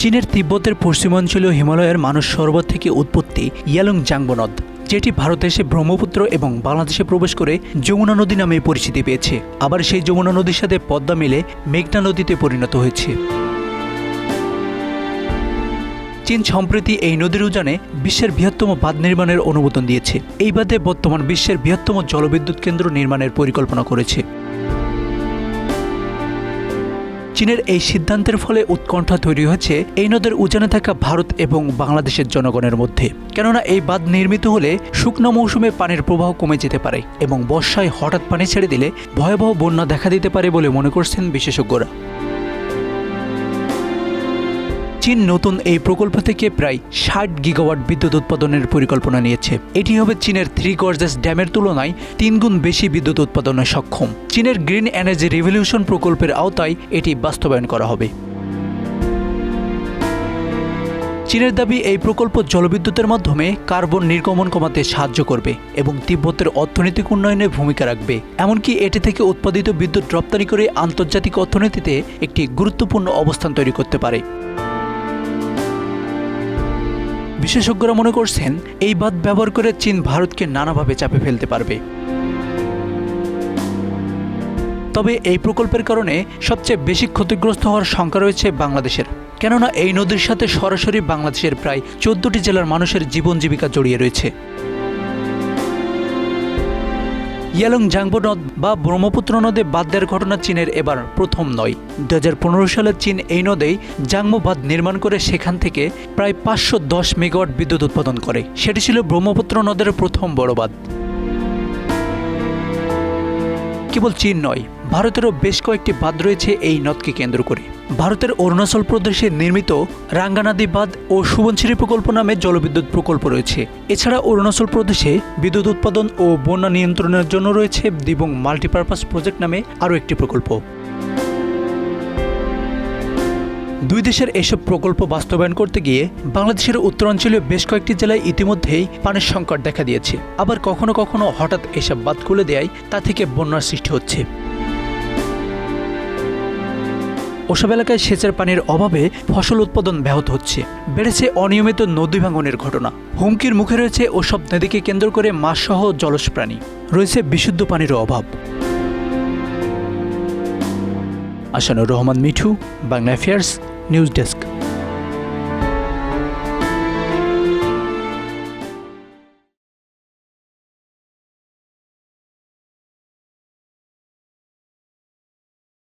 চীনের তিব্বতের পশ্চিমাঞ্চলীয় হিমালয়ের মানুষ সরোবর থেকে উৎপত্তি ইয়ালুং জাংবো নদ যেটি ভারতে এসে ব্রহ্মপুত্র এবং বাংলাদেশে প্রবেশ করে যমুনা নদী নামে পরিচিতি পেয়েছে। আবার সেই যমুনা নদীর সাথে পদ্মা মিলে মেঘনা নদীতে পরিণত হয়েছে। চীন সম্প্রতি এই নদীর উজানে বিশ্বের বৃহত্তম বাঁধ নির্মাণের অনুমোদন দিয়েছে। এই বাঁধে বর্তমান বিশ্বের বৃহত্তম জলবিদ্যুৎ কেন্দ্র নির্মাণের পরিকল্পনা করেছে। চীনের এই সিদ্ধান্তের ফলে উৎকণ্ঠা তৈরি হয়েছে এই নদের উজানে থাকা ভারত এবং বাংলাদেশের জনগণের মধ্যে। কেননা এই বাঁধ নির্মিত হলে শুকনো মৌসুমে পানির প্রবাহ কমে যেতে পারে এবং বর্ষায় হঠাৎ পানি ছেড়ে দিলে ভয়াবহ বন্যা দেখা দিতে পারে বলে মনে করছেন বিশেষজ্ঞরা। চীন নতুন এই প্রকল্প থেকে প্রায় ষাট গিগাওয়াট বিদ্যুৎ উৎপাদনের পরিকল্পনা নিয়েছে। এটি হবে চীনের থ্রি গর্জেস ড্যামের তুলনায় তিনগুণ বেশি বিদ্যুৎ উৎপাদনে সক্ষম। চীনের গ্রিন এনার্জি রেভলিউশন প্রকল্পের আওতায় এটি বাস্তবায়ন করা হবে। চীনের দাবি, এই প্রকল্প জলবিদ্যুতের মাধ্যমে কার্বন নির্গমন কমাতে সাহায্য করবে এবং তিব্বতের অর্থনৈতিক উন্নয়নে ভূমিকা রাখবে। এমনকি এটি থেকে উৎপাদিত বিদ্যুৎ রপ্তানি করে আন্তর্জাতিক অর্থনীতিতে একটি গুরুত্বপূর্ণ অবস্থান তৈরি করতে পারে। বিশেষজ্ঞরা মনে করছেন এই বাদ ব্যবহার করে চীন ভারতকে নানাভাবে চাপে ফেলতে পারবে। তবে এই প্রকল্পের কারণে সবচেয়ে বেশি ক্ষতিগ্রস্ত হওয়ার শঙ্কা রয়েছে বাংলাদেশের। কেননা এই নদীর সাথে সরাসরি বাংলাদেশের প্রায় চোদ্দটি জেলার মানুষের জীবন জীবিকা জড়িয়ে রয়েছে। ইয়ালং জাংবো নদ বা ব্রহ্মপুত্র নদে বাদ দেওয়ার ঘটনা চীনের এবার প্রথম নয়। দু হাজার সালে চীন এই নদেই জাংমো বাঁধ নির্মাণ করে সেখান থেকে প্রায় পাঁচশো দশ মেগাওয়াট বিদ্যুৎ উৎপাদন করে। সেটি ছিল ব্রহ্মপুত্র নদের প্রথম বড় বাঁধ। কেবল চীন নয়, ভারতেরও বেশ কয়েকটি বাঁধ রয়েছে এই নদকে কেন্দ্র করে। ভারতের অরুণাচল প্রদেশে নির্মিত রাঙ্গানাদি বাঁধ ও সুবনশিরি প্রকল্প নামে জলবিদ্যুৎ প্রকল্প রয়েছে। এছাড়া অরুণাচল প্রদেশে বিদ্যুৎ উৎপাদন ও বন্যা নিয়ন্ত্রণের জন্য রয়েছে দিবং মাল্টিপারপাস প্রজেক্ট নামে আরও একটি প্রকল্প। দুই দেশের এসব প্রকল্প বাস্তবায়ন করতে গিয়ে বাংলাদেশের উত্তরাঞ্চলীয় বেশ কয়েকটি জেলায় ইতিমধ্যেই পানির সংকট দেখা দিয়েছে। আবার কখনো কখনো হঠাৎ এসব বাদ খুলে দেয় তা থেকে বন্যার সৃষ্টি হচ্ছে। ওসব এলাকায় সেচের পানির অভাবে ফসল উৎপাদন ব্যাহত হচ্ছে। বেড়েছে অনিয়মিত নদী ভাঙনের ঘটনা। হুমকির মুখে রয়েছে ওসব নদীকে কেন্দ্র করে মাছসহ জলজ প্রাণী রয়েছে বিশুদ্ধ পানির অভাব। Asanur Rahman Mithu, Bangla affairs news desk